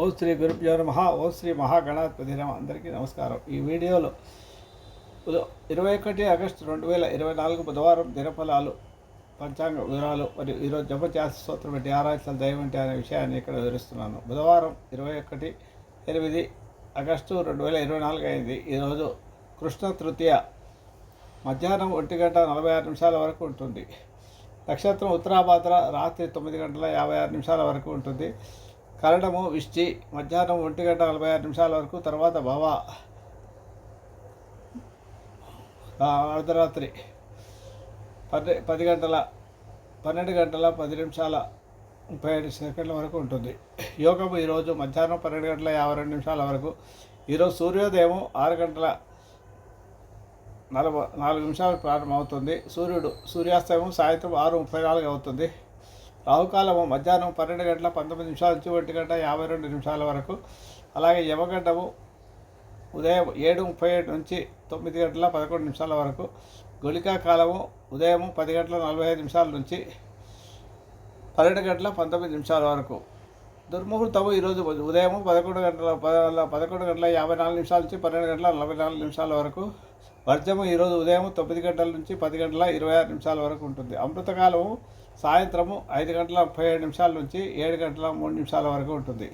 ఓం శ్రీ గురుభ్యో నమ ఓం శ్రీ మహాగణాధిపతి నమ. అందరికీ నమస్కారం. ఈ వీడియోలో ఇరవై ఒకటి ఆగస్టు రెండు వేల ఇరవై నాలుగు బుధవారం దినఫలాలు పంచాంగ వివరాలు మరియు ఈరోజు జపత్యాస సూత్రం ఏంటి ఆరాధన దైవం ఏంటి అనే విషయాన్ని ఇక్కడ వివరిస్తున్నాను. బుధవారం ఇరవై ఒకటి ఎనిమిది ఆగస్టు రెండు వేల ఇరవై నాలుగు అయింది. ఈరోజు కృష్ణ తృతీయ మధ్యాహ్నం ఒంటి గంట నలభై ఆరు నిమిషాల వరకు ఉంటుంది. నక్షత్రం ఉత్తరాభాద్ర రాత్రి తొమ్మిది గంటల యాభై ఆరు నిమిషాల వరకు ఉంటుంది. కరడము విష్టి మధ్యాహ్నం ఒంటి గంట నలభై ఆరు నిమిషాల వరకు తర్వాత భవ. అర్ధరాత్రి. పది పది గంటల పన్నెండు గంటల పది నిమిషాల ముప్పై ఐదు సెకండ్ల వరకు ఉంటుంది. యోగము ఈరోజు మధ్యాహ్నం పన్నెండు గంటల యాభై రెండు నిమిషాల వరకు. ఈరోజు సూర్యోదయం ఆరు గంటల నలభై నాలుగు నిమిషాలు ప్రారంభమవుతుంది. సూర్యుడు సూర్యాస్తమయం సాయంత్రం ఆరు ముప్పై నాలుగు అవుతుంది. రాహుకాలము మధ్యాహ్నం పన్నెండు గంటల పంతొమ్మిది నిమిషాల నుంచి ఒంటి గంట యాభై రెండు నిమిషాల వరకు. అలాగే యమగండము ఉదయం ఏడు ముప్పై ఏడు నుంచి తొమ్మిది గంటల పదకొండు నిమిషాల వరకు. గుళికా కాలము ఉదయం పది గంటల నలభై ఐదు నిమిషాల నుంచి పన్నెండు గంటల పంతొమ్మిది నిమిషాల వరకు. దుర్ముహూర్తము ఈరోజు ఉదయం పదకొండు గంటల పద- పదకొండు గంటల యాభై నాలుగు నిమిషాల నుంచి పన్నెండు గంటల నలభై నాలుగు నిమిషాల వరకు. వర్జము ఈరోజు ఉదయం తొమ్మిది గంటల నుంచి పది గంటల ఇరవై ఆరు నిమిషాల వరకు ఉంటుంది. అమృతకాలము సాయంత్రము ఐదు గంటల ముప్పై ఏడు నిమిషాల నుంచి ఏడు గంటల మూడు నిమిషాల వరకు ఉంటుంది.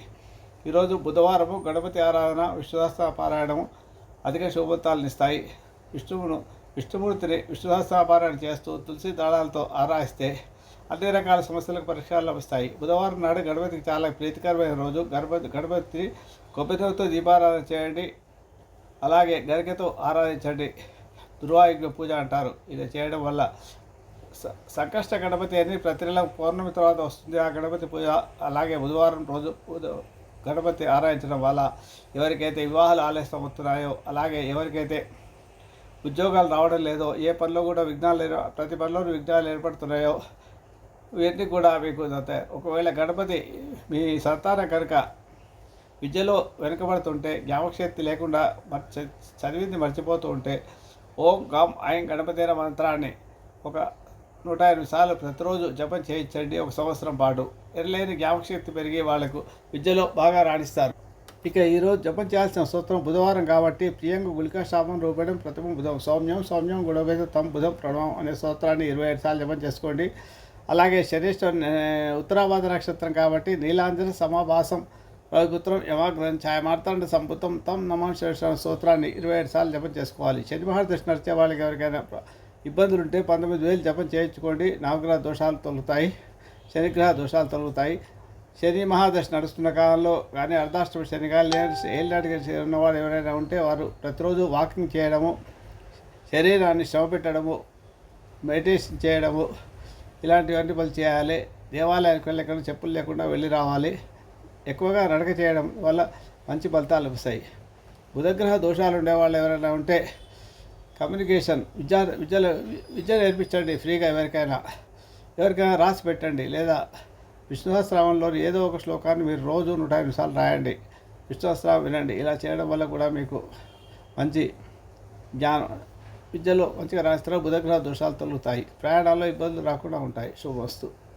ఈరోజు బుధవారము గణపతి ఆరాధన విష్ణుదాస్త పారాయణము అధిక శుభత్వాలను ఇస్తాయి. విష్ణువును విష్ణుమూర్తిని విష్ణుదాస్త పారాయణ చేస్తూ తులసి దళాలతో ఆరాధిస్తే అన్ని రకాల సమస్యలకు పరిష్కారాలు లభిస్తాయి. బుధవారం నాడు గణపతికి చాలా ప్రీతికరమైన రోజు. గణపతి గణపతి కొబ్బరితో దీపారాధన చేయండి. అలాగే గరికతో ఆరాధించండి. దుర్వాయుగ్య పూజ అంటారు. ఇది చేయడం వల్ల స- సంకష్ట గణపతి అని ప్రతి నెల పౌర్ణమి తర్వాత వస్తుంది. ఆ గణపతి పూజ అలాగే బుధవారం రోజు గణపతి ఆరాధించడం వల్ల ఎవరికైతే వివాహాలు ఆలస్యం అవుతున్నాయో అలాగే ఎవరికైతే ఉద్యోగాలు రావడం లేదో ఏ పనిలో కూడా విఘ్నాలు ప్రతి పనిలోనూ విఘ్నాలు ఏర్పడుతున్నాయో ఇవన్నీ కూడా మీకు దొరుకుతాయి ఒకవేళ గణపతి మీ సంతానం కనుక విద్యలో వెనుకబడుతుంటే జ్ఞాపకశక్తి లేకుండా మర్చి చదివింది మర్చిపోతూ ఉంటే ఓం గం ఐం గణపతిన మంత్రాన్ని ఒక నూట ఎనిమిది సార్లు ప్రతిరోజు జపం చేయించండి. ఒక సంవత్సరం పాటు ఎరలేని జ్ఞాపకశక్తి పెరిగి వాళ్ళకు విద్యలో బాగా రాణిస్తారు. ఇక ఈరోజు జపం చేయాల్సిన సూత్రం బుధవారం కాబట్టి ప్రియంగు గుళికా శాపం రూపడం ప్రథమ బుధం సౌమ్యం సౌమ్యం గుణవేద తమ బుధం ప్రణవం అనే సూత్రాన్ని ఇరవై ఐదు సార్లు జపం చేసుకోండి. అలాగే శరీష్ఠ ఉత్తరాబాద నక్షత్రం కాబట్టి నీలాంజన సమాభాసం రవిపుత్రం యమాగ్రం ఛాయమార్తాండ సంపుతం తం నమో శేష సూత్రాన్ని ఇరవై ఐదు సార్లు జపం చేసుకోవాలి. శని మహాదశ నడిచే వాళ్ళకి ఎవరికైనా ఇబ్బందులు ఉంటే పంతొమ్మిది వేలు జపం చేయించుకోండి. నవగ్రహ దోషాలు తొలుగుతాయి. శనిగ్రహ దోషాలు తొలుగుతాయి. శని మహాదశ నడుస్తున్న కాలంలో కానీ అర్ధాష్టమి శని కానీ ఏళ్ళనాటికి ఎవరైనా ఉంటే వారు ప్రతిరోజు వాకింగ్ చేయడము శరీరాన్ని శ్రమ పెట్టడము మెడిటేషన్ చేయడము ఇలాంటివన్నీ వాళ్ళు చేయాలి. దేవాలయానికి వెళ్ళకుండా చెప్పులు లేకుండా వెళ్ళి రావాలి. ఎక్కువగా నడక చేయడం వల్ల మంచి ఫలితాలు లభిస్తాయి. బుధగ్రహ దోషాలు ఉండేవాళ్ళు ఎవరైనా ఉంటే కమ్యూనికేషన్ విద్య విద్యలో విద్య నేర్పించండి ఫ్రీగా ఎవరికైనా. ఎవరికైనా రాసి పెట్టండి లేదా విష్ణుసహస్రామంలోని ఏదో ఒక శ్లోకాన్ని మీరు రోజు నూట ఎనిమిది సార్లు రాయండి. విష్ణుసహస్రామం వినండి. ఇలా చేయడం వల్ల కూడా మీకు మంచి జ్ఞానం విద్యలో మంచిగా రాస్తారు బుధగ్రహ దోషాలు తొలుగుతాయి. ప్రయాణాల్లో ఇబ్బందులు రాకుండా ఉంటాయి. శుభవస్తు